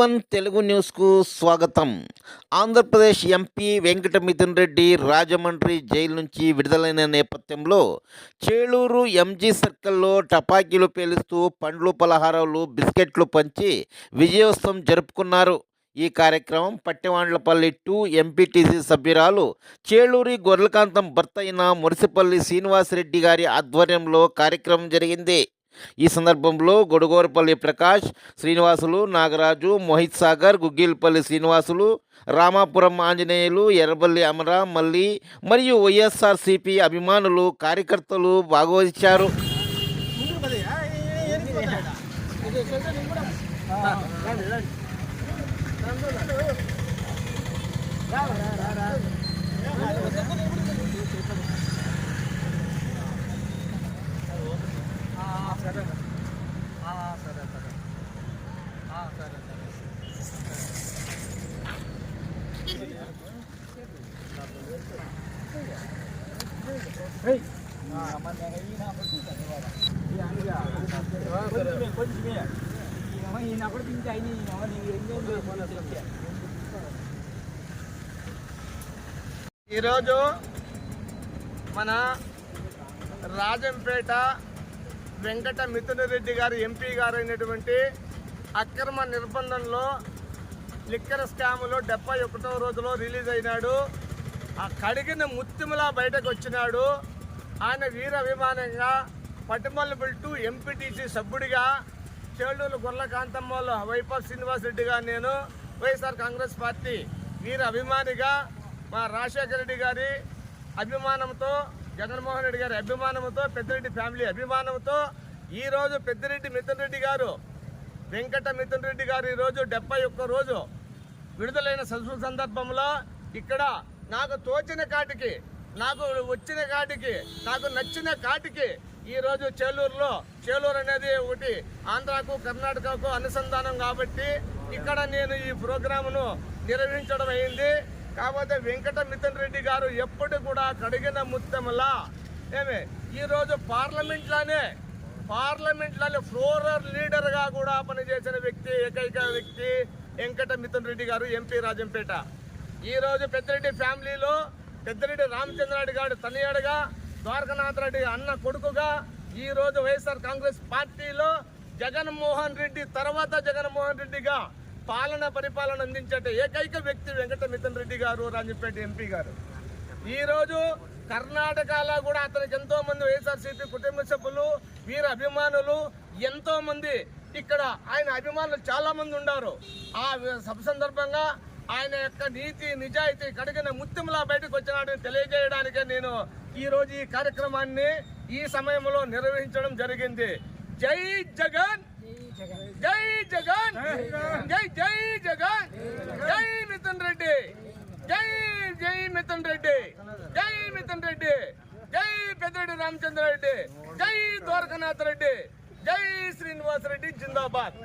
One Telugu న్యూస్కు స్వాగతం. Andhra Pradesh MP Venkata Mithun Reddy Rajahmundry jail నుంచి విడుదలైన నేపథ్యంలో చేలూరు ఎంజీ సర్కిల్లో టపాకీలు పేలుస్తూ పండ్లు పలహారాలు బిస్కెట్లు పంచి విజయోత్సవం జరుపుకున్నారు. ఈ కార్యక్రమం పట్టెవాండ్లపల్లి టూ ఎంపీటీసీ సభ్యురాలు చేలూరి గొర్రెలకాంతం భర్త అయిన మురిసిపల్లి శ్రీనివాసరెడ్డి గారి ఆధ్వర్యంలో కార్యక్రమం జరిగింది. ఈ సందర్భంలో గొడుగోరపల్లి ప్రకాష్ శ్రీనివాసులు నాగరాజు మోహిత్ సాగర్ గుగ్గిల్పల్లి శ్రీనివాసులు రామాపురం ఆంజనేయులు ఎర్రబల్లి అమరా మల్లి మరియు వైఎస్ఆర్సీపీ అభిమానులు కార్యకర్తలు భాగవహించారు ఈరోజు మన రాజంపేట వెంకట మిథున రెడ్డి గారు ఎంపీ గారు అయినటువంటి అక్రమ నిర్బంధంలో లిక్కర్ స్కాములో డెబ్బై ఒకటో రోజులో రిలీజ్ అయినాడు. ఆ కడిగిన ముత్తిమలా బయటకు వచ్చినాడు. ఆయన వీర అభిమానంగా పట్టుమల్లబుల్ టు ఎంపీటీసీ సభ్యుడిగా చేళ్ళూరు గొర్లకాంతమ్మలో వైపవ్ శ్రీనివాస్ రెడ్డిగా నేను వైఎస్ఆర్ కాంగ్రెస్ పార్టీ వీర అభిమానిగా మా రాజశేఖర రెడ్డి గారి అభిమానంతో జగన్మోహన్ రెడ్డి గారి అభిమానంతో పెద్దిరెడ్డి ఫ్యామిలీ అభిమానంతో ఈరోజు పెద్దిరెడ్డి మిథున్ రెడ్డి గారు వెంకట మిథున్ రెడ్డి గారు ఈరోజు డెబ్బై ఒక్క రోజు విడుదలైన సందర్భంలో ఇక్కడ నాకు తోచిన కాటికి నాకు వచ్చిన కాటికి నాకు నచ్చిన కాటికి ఈ రోజు చేలూరులో చేలూరు అనేది ఒకటి ఆంధ్రాకు కర్ణాటకకు అనుసంధానం కాబట్టి ఇక్కడ నేను ఈ ప్రోగ్రామును నిర్వహించడం అయింది. కాకపోతే వెంకట మిథున్ రెడ్డి గారు ఎప్పుడు కూడా కడిగిన ముత్తెమలా? ఏమి ఈరోజు పార్లమెంట్లోనే పార్లమెంట్లోనే ఫ్లోరర్ లీడర్గా కూడా పనిచేసిన వ్యక్తి ఏకైక వ్యక్తి వెంకట మిథున్ రెడ్డి గారు ఎంపీ రాజంపేట. ఈరోజు పెద్దరెడ్డి పెద్దిరెడ్డి ఫ్యామిలీలో పెద్దిరెడ్డి రామచంద్రారెడ్డి గారు తనయుడుగా ద్వారకనాథ్ రెడ్డి అన్న కొడుకుగా ఈరోజు వైఎస్ఆర్ కాంగ్రెస్ పార్టీలో జగన్మోహన్ రెడ్డి తర్వాత జగన్మోహన్ రెడ్డిగా పాలన పరిపాలన అందించే ఏకైక వ్యక్తి వెంకట మిథున్ రెడ్డి గారు రాజంపేట ఎంపీ గారు. ఈరోజు కర్ణాటకలో కూడా అతనికి ఎంతో మంది వైఎస్ఆర్సీపీ కుటుంబ సభ్యులు వీరి అభిమానులు ఎంతో మంది ఇక్కడ ఆయన అభిమానులు చాలా మంది ఉన్నారు ఆ సభ సందర్భంగా ఆయన యొక్క నీతి నిజాయితీ కడిగిన ముత్యంలా బయటకు వచ్చినాడని తెలియజేయడానికే నేను ఈరోజు ఈ కార్యక్రమాన్ని ఈ సమయంలో నిర్వహించడం జరిగింది. జై జగన్! జై జగన్! జై జై జగన్! జై మిథున్ రెడ్డి! జై జై మిథున్ రెడ్డి! జై మిథున్ రెడ్డి! జై పెద్దిరెడ్డి రామచంద్ర రెడ్డి జై ద్వారకనాథ్ రెడ్డి జై శ్రీనివాస్ రెడ్డి జిందాబాద్!